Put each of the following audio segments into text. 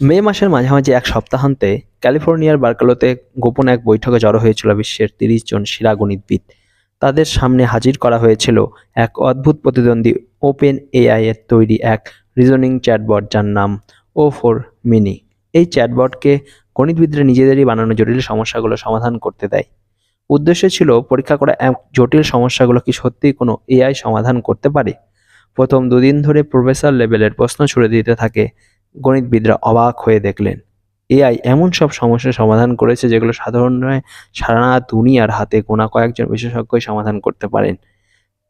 মে মাসের মাঝামাঝি এক সপ্তাহান্তে ক্যালিফোর্নিয়ার বার্কালোতে গোপন এক বৈঠকে জড়ো হয়েছিল বিশ্বের তিরিশ জন সেরা গণিতবিদ। তাদের সামনে হাজির করা হয়েছিল এক অদ্ভুত প্রতিদ্বন্দ্বী ওপেন এআই এর তৈরি এক রিজনিং চ্যাটবট যার নাম ও ফোর মিনি। এই চ্যাটবটকে গণিতবিদরা নিজেদেরই বানানো জটিল সমস্যাগুলো সমাধান করতে দেয়। উদ্দেশ্য ছিল পরীক্ষা করা এক জটিল সমস্যাগুলো কি সত্যিই কোনো এআই সমাধান করতে পারে? প্রথম দুদিন ধরে প্রফেসর লেভেলের প্রশ্ন ছুড়ে দিতে থাকে গণিতবিদরা অবাক হয়ে দেখলেন, এআই এমন সব সমস্যার সমাধান করেছে যেগুলো সাধারণ সারা দুনিয়ার হাতে গোনা কয়েকজন বিশেষজ্ঞই সমাধান করতে পারেন।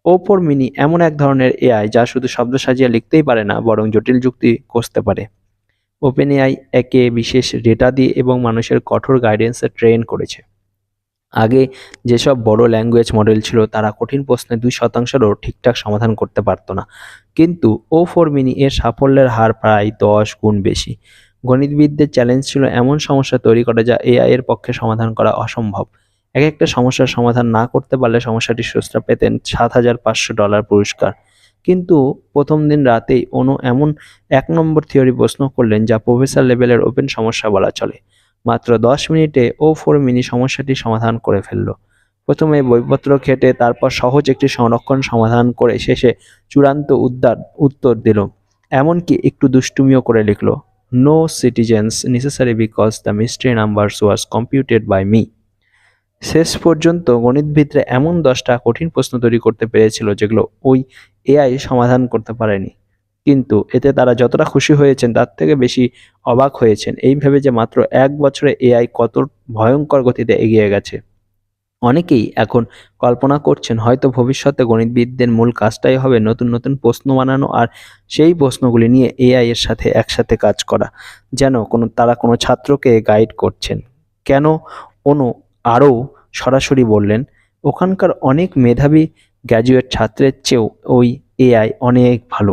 ওপর মিনি এমন এক ধরনের এআই যা শুধু শব্দ সাজিয়ে লিখতেই পারে না, বরং জটিল যুক্তি কষতে পারে। ওপেন এআই একে বিশেষ ডেটা দিয়ে এবং মানুষের কঠোর গাইডেন্সে ট্রেন করেছে। আগে যেসব বড় ল্যাঙ্গুয়েজ মডেল ছিল, তারা কঠিন প্রশ্নে দুই শতাংশেরও ঠিকঠাক সমাধান করতে পারতো না। কিন্তু ও ফোর মিনি এর সাফল্যের হার প্রায় দশ গুণ বেশি। গণিতবিদদের চ্যালেঞ্জ ছিল এমন সমস্যা তৈরি করা যা এআই এর পক্ষে সমাধান করা অসম্ভব। এক একটা সমস্যার সমাধান না করতে পারলে সমস্যাটি স্রষ্টা পেতেন সাত হাজার পাঁচশো ডলার পুরস্কার। কিন্তু প্রথম দিন রাতেই অনু এমন এক নম্বর থিওরি প্রশ্ন করলেন যা প্রফেসর লেভেলের ওপেন সমস্যা বলা চলে। মাত্র দশ মিনিটে ও ফোর মিনি সমস্যাটি সমাধান করে ফেলল। প্রথমে বইপত্র খেটে তারপর সহজ একটি সংরক্ষণ সমাধান করে শেষে চূড়ান্ত উদ্দার উত্তর দিল। এমনকি একটু দুষ্টুমিও করে লিখল no citizens necessary because the mystery numbers was computed by me শেষ পর্যন্ত গণিতবিদরা এমন দশটা কঠিন প্রশ্ন তৈরি করতে পেরেছিল যেগুলো ওই এআই সমাধান করতে পারেনি। কিন্তু এতে তারা যতটা খুশি হয়েছেন, তার থেকে বেশি অবাক হয়েছেন। এই ভেবে যে মাত্র এক বছরে এআই কত ভয়ঙ্কর গতিতে এগিয়ে গেছে। অনেকেই এখন কল্পনা করছেন, হয়তো ভবিষ্যতে গণিতবিদদের মূল কাজটাই হবে নতুন নতুন প্রশ্ন বানানো আর সেই প্রশ্নগুলি নিয়ে এআই এর সাথে একসাথে কাজ করা, যেন কোনো, তারা কোনো ছাত্রকে গাইড করছেন। কেন? অনু আরও সরাসরি বললেন, ওখানকার অনেক মেধাবী গ্র্যাজুয়েট ছাত্রের চেয়েও ওই এআই অনেক ভালো।